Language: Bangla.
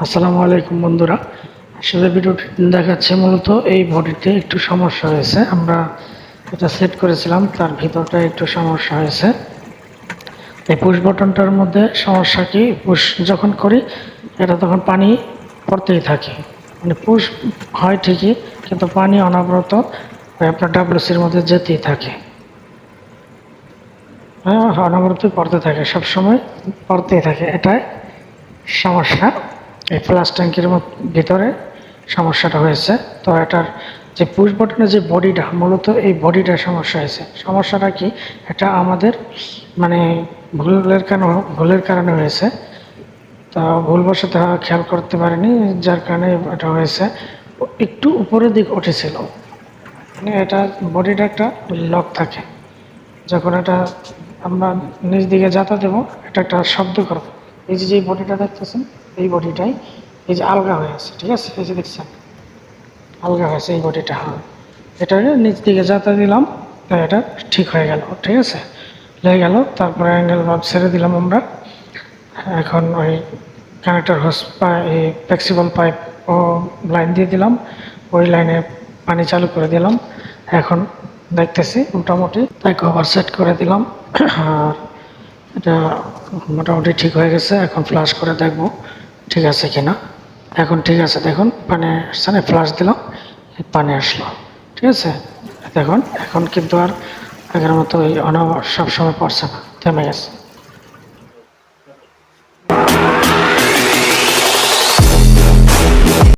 আসসালামু আলাইকুম বন্ধুরা। আসলে ভিডিওটি দেখাচ্ছে মূলত এই বডিতে একটু সমস্যা হয়েছে। আমরা এটা সেট করেছিলাম, তার ভিতরটা একটু সমস্যা হয়েছে। এই পুশ বটনটার মধ্যে সমস্যা কি? পুশ যখন করি, এটা তখন পানি পড়তেই থাকে। মানে পুশ হয় ঠিকই, কিন্তু পানি অনবরত আপনার ডাব্লিউসির মধ্যে যেতেই থাকে। হ্যাঁ অনবরতই পড়তে থাকে, সবসময় পড়তেই থাকে। এটাই সমস্যা। এই ফ্লাশ ট্যাঙ্কের ভিতরে সমস্যাটা হয়েছে। তো এটার যে পুশ বটনের যে বডিটা, মূলত এই বডিটার সমস্যা হয়েছে। সমস্যাটা কি? এটা আমাদের মানে ভুলের কারণে ভুলের কারণে হয়েছে। তা ভুলবশত খেয়াল করতে পারিনি, যার কারণে এটা হয়েছে। একটু উপরের দিক উঠেছিল। মানে এটা বডিটা একটা লক থাকে। যখন এটা আমরা নিজ দিকে যাতা দেবো, এটা একটা শব্দ করবে। এই যে যে বডিটা দেখতেছেন এই বডিটাই, এই যে আলগা হয়ে আছে, ঠিক আছে? এই যে দেখছেন? আলগা হয়েছে এই বডিটা হ্যাঁ। এটা নিচ দিকে যাতা দিলাম এটা ঠিক হয়ে গেল, ঠিক আছে? হয়ে গেল, তারপরে অ্যাঙ্গেল ভাব ছেড়ে দিলাম আমরা। এখন ওই কানেক্টর হোস এই ফ্লেক্সিবল পাইপ ও লাইন দিয়ে দিলাম, ওই লাইনে পানি চালু করে দিলাম। এখন দেখতেছি, মোটামুটি তাই কভার সেট করে দিলাম। আর এটা মোটামুটি ঠিক হয়ে গেছে, এখন ফ্লাশ করে দেখব। ঠিক আছে কিনা? এখন ঠিক আছে, দেখুন, পানি আসছে না ফ্লাশ দিলাম পানি আসলো, ঠিক আছে? দেখুন, এখন কিন্তু আর আগের মতো ওই অনাবার সবসময় পড়ছে না, থেমে গেছে।